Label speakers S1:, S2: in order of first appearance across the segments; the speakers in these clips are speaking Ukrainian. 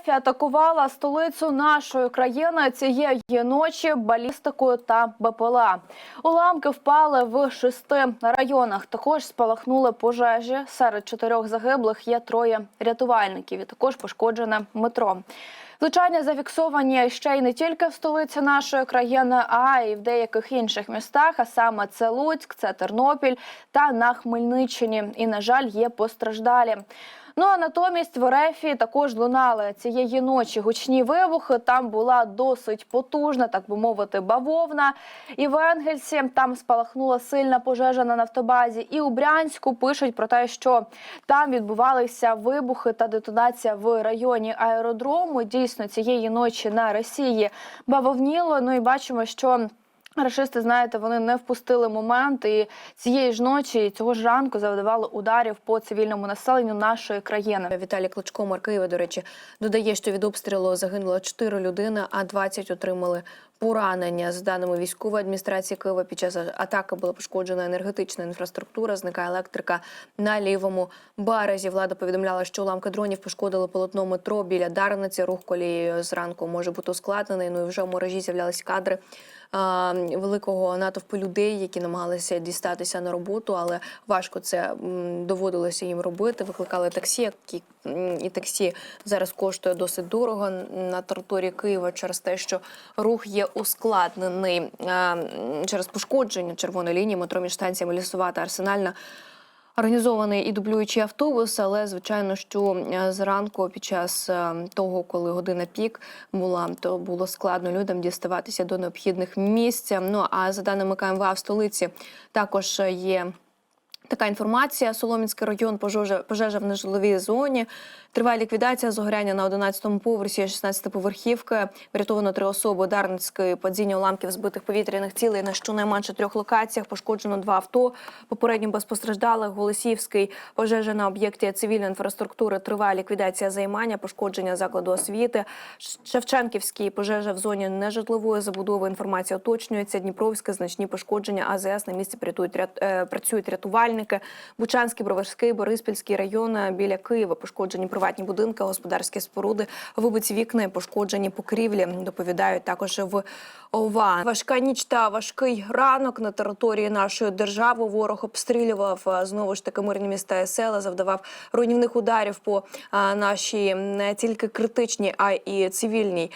S1: РФ атакувала столицю нашої країни цієї ночі балістикою та БПЛА. Уламки впали в шести районах. Також спалахнули пожежі. Серед чотирьох загиблих є троє рятувальників. І також пошкоджене метро. Влучання зафіксовані ще й не тільки в столиці нашої країни, а й в деяких інших містах. А саме це Луцьк, це Тернопіль та на Хмельниччині. І на жаль, є постраждалі. Ну а натомість в Орефі також лунали цієї ночі гучні вибухи. Там була досить потужна, так би мовити, бавовна. І в Енгельсі там спалахнула сильна пожежа на нафтобазі. І у Брянську пишуть про те, що там відбувалися вибухи та детонація в районі аеродрому. Дійсно, цієї ночі на Росії бавовніло. Ну і бачимо, що. Рашисти, знаєте, вони не впустили момент і цієї ж ночі, і цього ж ранку завдавали ударів по цивільному населенню нашої країни.
S2: Віталій Кличко, Києва, до речі, додає, що від обстрілу загинуло 4 людини, а 20 отримали поранення. За даними військової адміністрації Києва, під час атаки була пошкоджена енергетична інфраструктура, зникає електрика на лівому березі. Влада повідомляла, що уламки дронів пошкодили полотно метро біля Дарниці. Рух колією зранку може бути ускладнений. Ну і вже в мережі з'являлись кадри. Великого натовпу людей, які намагалися дістатися на роботу, але важко це доводилося їм робити. Викликали таксі, які і таксі зараз коштує досить дорого на території Києва через те, що рух є ускладнений через пошкодження червоної лінії метро між станціями лісова та арсенальна. Організований і дублюючий автобус, але звичайно, що е, зранку під час е, того, коли година пік була, то було складно людям діставатися до необхідних місць. Ну а за даними КМВА в столиці також є. Така інформація: Соломінський район, пожежа, пожежа в нежиловій зоні. Триває ліквідація загоряння на 11-му поверсі 16-поверхівки. Врятовано три особи Дарницької падіння уламків збитих повітряних цілей на щонайменше трьох локаціях. Пошкоджено два авто. Попередньо без постраждалих. Голосіївський пожежа на об'єкті цивільної інфраструктури. Триває ліквідація займання, пошкодження закладу освіти. Шевченківський пожежа в зоні нежитлової забудови. Інформація уточнюється. Дніпровське значні пошкодження. АЗС на місці е, працюють рятувальники. Бучанський, Броварський, Бориспільський район біля Києва пошкоджені приватні будинки, господарські споруди, вибиті вікна, пошкоджені покрівлі. Доповідають також в ОВА. Важка ніч та важкий ранок на території нашої держави. Ворог обстрілював знову ж таки мирні міста і села, завдавав руйнівних ударів по нашій не тільки критичній, а і цивільній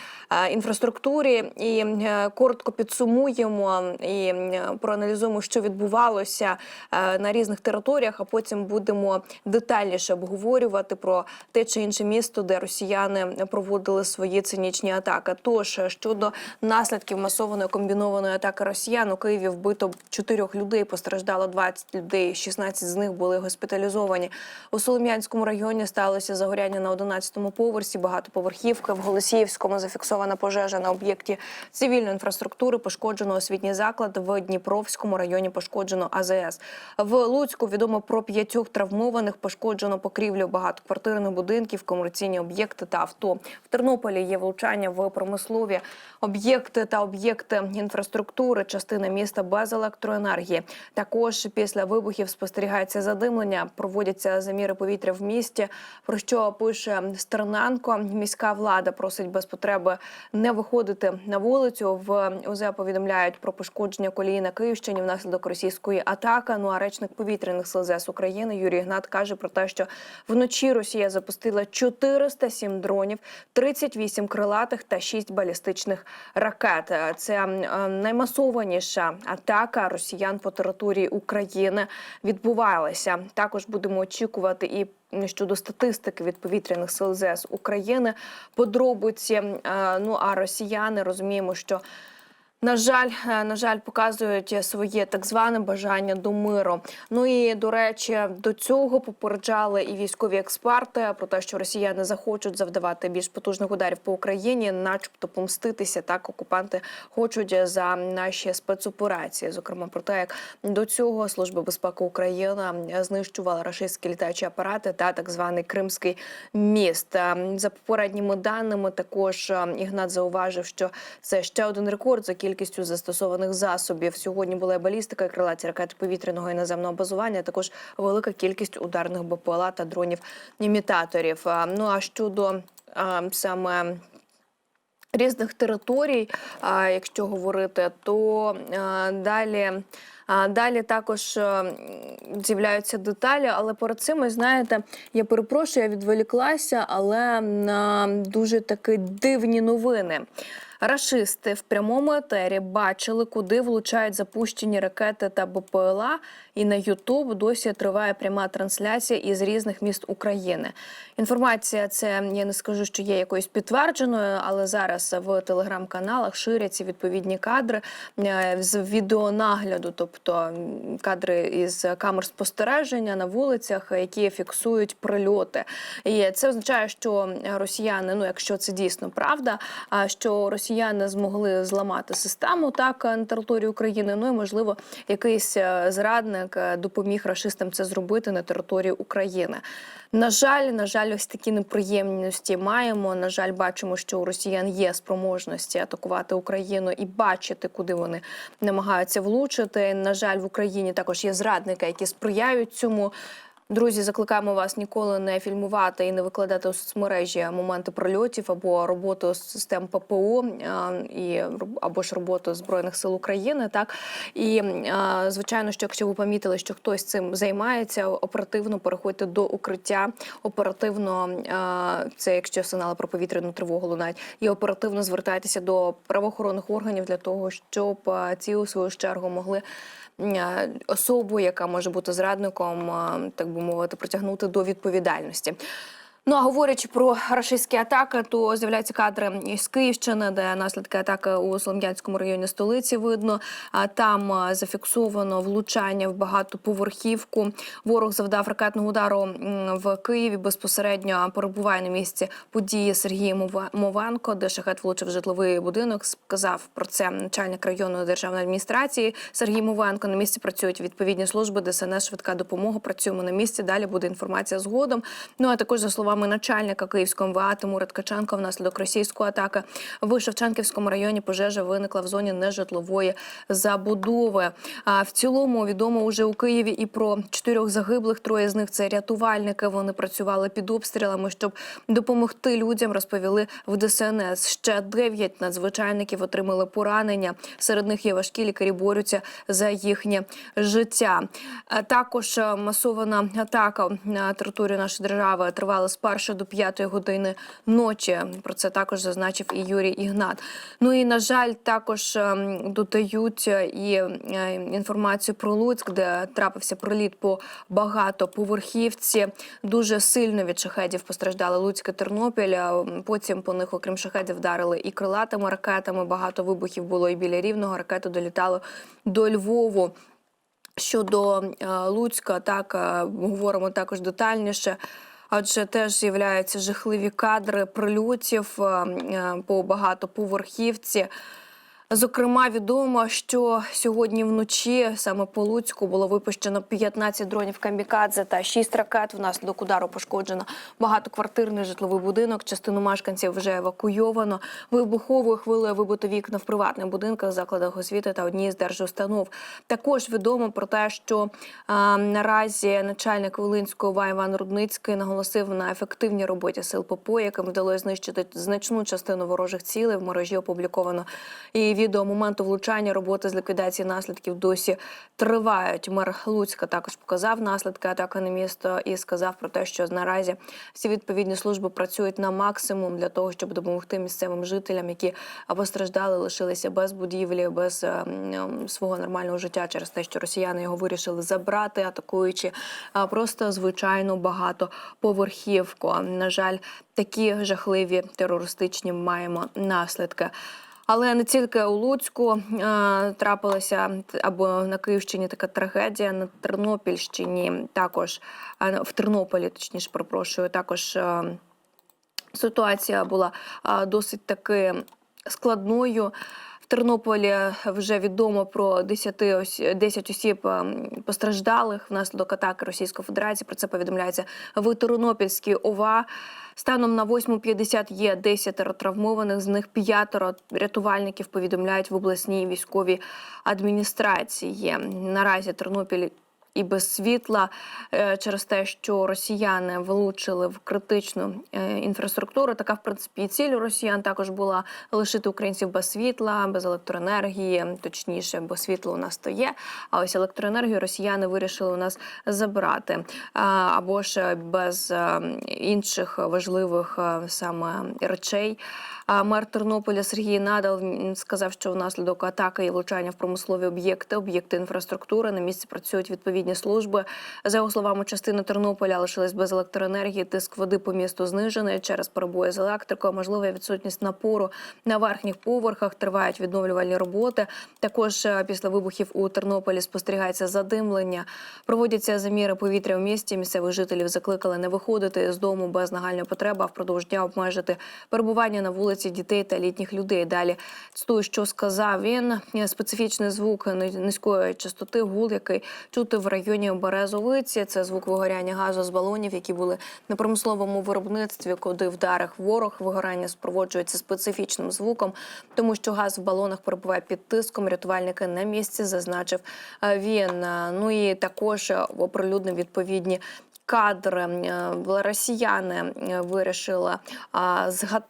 S2: інфраструктурі. І е, коротко підсумуємо і е, проаналізуємо, що відбувалося е, на різних територіях. А потім будемо детальніше обговорювати про те чи інше місто, де росіяни проводили свої цинічні атаки. Тож щодо наслідків масованої комбінованої атаки росіян у Києві вбито чотирьох людей, постраждало 20 людей. 16 з них були госпіталізовані. У Солом'янському районі сталося загоряння на 11-му поверсі багатоповерхівки. В Голосіївському зафіксована пожежа на об'єкті цивільної інфраструктури. Пошкоджено освітній заклад в Дніпровському районі. Пошкоджено АЗС. В Луцьку відомо про п'ятьох травмованих. Пошкоджено покрівлю багатоквартирних будинків, комерційні об'єкти та авто. В Тернополі є влучання в промислові об'єкти та об'єкти інфраструктури. Частина міста без електроенергії. Також після вибухів спостерігається задимлення. Проводяться заміри повітря в місті. Про що пише Стерненко. Міська влада просить без потреби не виходити на вулицю. В УЗ повідомляють про пошкодження колії на Київщині внаслідок російської атаки. Ну а речник повітряних сил ЗС України Юрій Гнат каже про те, що вночі Росія запустила 407 дронів, 38 крилатих та 6 балістичних ракет. Це е, наймасованіша атака росіян по території України відбувалася. Також будемо очікувати і. Щодо статистики від повітряних сил ЗС України, подробиці. Е, Ну а росіяни розуміємо, що на жаль, е, на жаль, показують своє так зване бажання до миру. Ну і до речі, до цього попереджали і військові експерти про те, що росіяни захочуть завдавати більш потужних ударів по Україні, начебто помститися. Так окупанти хочуть за наші спецоперації. Зокрема, про те, як до цього служба безпеки України знищувала рашистські літачі апарати та так званий Кримський міст. Е, За попередніми даними, також е, Ігнат зауважив, що це ще один рекорд за кількістю застосованих засобів. Сьогодні була і балістика, і крилаті ракети повітряного і наземного базування. Також велика кількість ударних БПЛА та дронів імітаторів. Ну а щодо саме. Різних територій, якщо говорити, то далі, далі також з'являються деталі. Але перед цим, знаєте, я перепрошую, я відволіклася, але на дуже такі дивні новини. Рашисти в прямому етері бачили, куди влучають запущені ракети та БПЛА, і на Ютуб досі триває пряма трансляція із різних міст України. Інформація це я не скажу, що є якоюсь підтвердженою, але зараз в телеграм-каналах ширяться відповідні кадри е, з відеонагляду, тобто кадри із камер спостереження на вулицях, які фіксують прильоти. І це означає, що росіяни, ну якщо це дійсно правда, що росіяни змогли зламати систему так на території України. Ну і можливо, якийсь е, зрадник е, допоміг рашистам це зробити на території України. На жаль, на жаль, ось такі неприємності маємо. На жаль, бачимо, що у росіян є спроможності атакувати Україну і бачити, куди вони намагаються влучити. На жаль, в Україні також є зрадники, які сприяють цьому. Друзі, закликаємо вас ніколи не фільмувати і не викладати у соцмережі моменти прольотів або роботу систем ППО е, і або ж роботу збройних сил України. Так і е, звичайно, що якщо ви помітили, що хтось цим займається, оперативно переходьте до укриття. Оперативно е, це якщо сигнали про повітряну тривогу лунають, і оперативно звертайтеся до правоохоронних органів для того, щоб ці у свою чергу могли особу, яка може бути зрадником, так би мовити, притягнути до відповідальності. Ну а говорячи про рашистські атаки, то з'являються кадри із Київщини, де наслідки атаки у Солом'янському районі столиці видно. А там зафіксовано влучання в багатоповерхівку. Ворог завдав ракетного удару в Києві. Безпосередньо перебуває на місці події Сергій Мова- Мовенко, де шахет влучив житловий будинок. Сказав про це начальник районної державної адміністрації Сергій Мовенко. На місці працюють відповідні служби, ДСНС, швидка допомога. Працюємо на місці. Далі буде інформація згодом. Ну а також за словами начальника Київського МВА Тимура Ткаченка, внаслідок російської атаки в Шевченківському районі пожежа виникла в зоні нежитлової забудови. А в цілому відомо уже у Києві і про чотирьох загиблих. Троє з них це рятувальники. Вони працювали під обстрілами, щоб допомогти людям. Розповіли в ДСНС. Ще дев'ять надзвичайників отримали поранення. Серед них є важкі лікарі борються за їхнє життя. Також масована атака на територію нашої держави тривала з першої до п'ятої години ночі. Про це також зазначив і Юрій Ігнат. Ну і на жаль, також ем, додають е, і е, інформацію про Луцьк, де трапився приліт по багатоповерхівці. Дуже сильно від шахедів постраждали Луцьк і Тернопіль. Потім по них, окрім шахедів, вдарили і крилатими ракетами. Багато вибухів було і біля рівного. Ракети долітали до Львову. Щодо е, Луцька, так е, говоримо також детальніше. Адже теж з'являються жахливі кадри прильотів е, е, по багатоповерхівці. Зокрема, відомо, що сьогодні вночі саме по Луцьку було випущено 15 дронів камікадзе та 6 ракет. Внаслідок удару пошкоджено багатоквартирний житловий будинок. Частину мешканців вже евакуйовано. Вибуховою хвилею вибито вікна в приватних будинках, закладах освіти та одній з держустанов. Також відомо про те, що а, наразі начальник Волинського ОВА Іван Рудницький наголосив на ефективній роботі сил ППО, яким вдалося знищити значну частину ворожих цілей. В мережі опубліковано і відео моменту влучання роботи з ліквідації наслідків досі тривають. Мер Луцька також показав наслідки атаки на місто і сказав про те, що наразі всі відповідні служби працюють на максимум для того, щоб допомогти місцевим жителям, які постраждали, лишилися без будівлі, без е, свого нормального життя через те, що росіяни його вирішили забрати, атакуючи просто звичайну багатоповерхівку. На жаль, такі жахливі терористичні маємо наслідки. Але не тільки у Луцьку е, трапилася або на Київщині така трагедія на Тернопільщині, також в Тернополі, точніше, пропрошую, також е, ситуація була досить таки складною. В Тернополі вже відомо про 10, ось 10 осіб ем, постраждалих внаслідок атаки Російської Федерації. Про це повідомляється в Тернопільській ОВА. Станом на 8.50 є 10 травмованих, з них п'ятеро рятувальників повідомляють в обласній військовій адміністрації. Наразі Тернопіль і без світла е, через те, що росіяни влучили в критичну е, інфраструктуру. Така, в принципі, і ціль росіян також була лишити українців без світла, без електроенергії, точніше, бо світло у нас то є. А ось електроенергію росіяни вирішили у нас забрати. Або ж без е, інших важливих е, саме речей. Мер Тернополя Сергій Надал сказав, що внаслідок атаки і влучання в промислові об'єкти, об'єкти інфраструктури на місці працюють відповідні служби. За його словами, частина Тернополя лишилась без електроенергії. Тиск води по місту знижений через перебої з електрикою. Можлива відсутність напору на верхніх поверхах. Тривають відновлювальні роботи. Також е, після вибухів у Тернополі спостерігається задимлення. Проводяться заміри повітря в місті. Місцевих жителів закликали не виходити з дому без нагальної потреби, а впродовж дня обмежити перебування на вулиці дітей та літніх людей. Далі цитую, що сказав він. Специфічний звук низької частоти, гул, який чути в районі Березовиці. Це звук вигоряння газу з балонів, які були на промисловому виробництві, куди вдарив ворог. Вигорання спроводжується специфічним звуком, тому що газ в балонах перебуває під тиском. Рятувальники на місці зазначив е, він. Е, Ну і також е, оприлюднив відповідні. Кадри Е, росіяни е, вирішили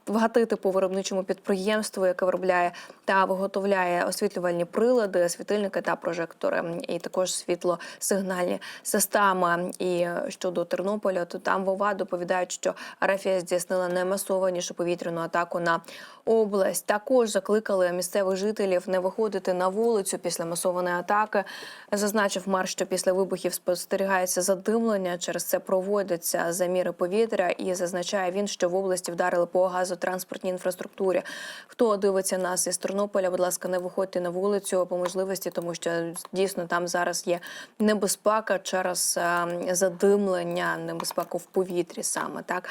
S2: вгатити по виробничому підприємству, яке виробляє та виготовляє освітлювальні прилади, світильники та прожектори, і також світлосигнальні системи. І е, щодо Тернополя, то там вова доповідають, що Арафія здійснила наймасованішу повітряну атаку на область. Також закликали місцевих жителів не виходити на вулицю після масованої атаки. Зазначив мер, що після вибухів спостерігається задимлення. Через це проводяться заміри повітря, і зазначає він, що в області вдарили по газотранспортній інфраструктурі. Хто дивиться нас із Тернополя, будь ласка, не виходьте на вулицю по можливості, тому що дійсно там зараз є небезпека через е, задимлення, небезпеку в повітрі саме так.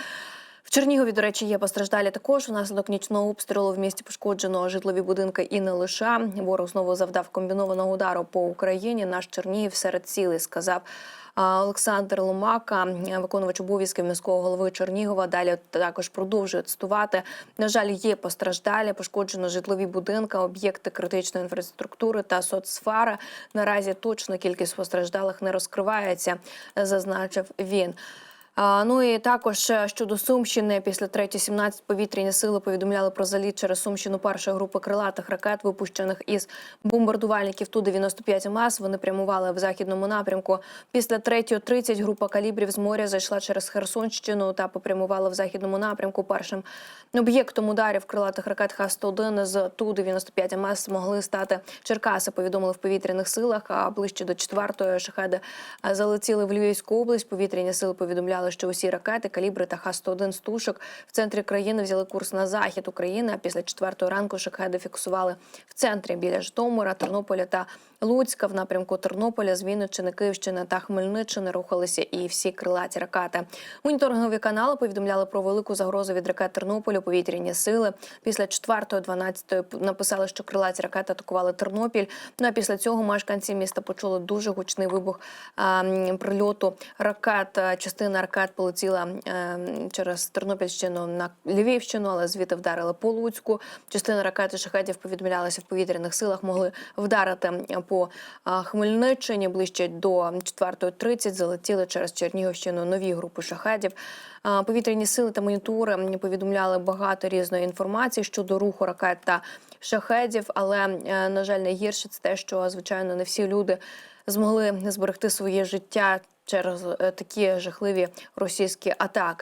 S2: В Чернігові, до речі, є постраждалі також. Внаслідок нічного обстрілу в місті пошкоджено житлові будинки і не лише. Ворог знову завдав комбінованого удару по Україні. Наш Чернігів серед цілей, сказав Олександр Ломака, виконувач обов'язків міського голови Чернігова. Далі також продовжує цитувати. На жаль, є постраждалі, пошкоджено житлові будинки, об'єкти критичної інфраструктури та соцсфери. Наразі точна кількість постраждалих не розкривається, зазначив він. Ну і також е, щодо Сумщини, після 3.17 повітряні сили повідомляли про заліт через Сумщину першої групи крилатих ракет, випущених із бомбардувальників Ту-95 МС. Вони прямували в західному напрямку. Після 3.30 група калібрів з моря зайшла через Херсонщину та попрямувала в західному напрямку. Першим об'єктом ударів крилатих ракет Х-101 з Ту-95 МС могли стати Черкаси. Повідомили в повітряних силах. А ближче до четвертої шахеди е, залетіли в Львівську область. Повітряні сили повідомляли, що усі ракети, калібри та Х-101 стушок в центрі країни взяли курс на захід України. А після четвертої ранку шахеди фіксували в центрі біля Житомира, Тернополя та Луцька в напрямку Тернополя, з Вінниччини, Київщини та Хмельниччини рухалися і всі крилаті ракети. Моніторингові канали повідомляли про велику загрозу від ракет Тернополю. Повітряні сили після 4-12 написали, що крилаті ракети атакували Тернопіль. Ну а після цього мешканці міста почули дуже гучний вибух а, прильоту ракет. Е, Частина ракет полетіла е, через Тернопільщину на Львівщину, але звідти вдарили по Луцьку. Частина ракет і шахедів повідомлялися в повітряних силах, могли вдарити по Хмельниччині ближче до 4.30 залетіли через Чернігівщину нові групи шахедів. А, Повітряні сили та монітори повідомляли багато різної інформації щодо руху ракет та шахедів. Але е, на жаль, найгірше це те, що звичайно не всі люди змогли зберегти своє життя через е, такі жахливі російські атаки.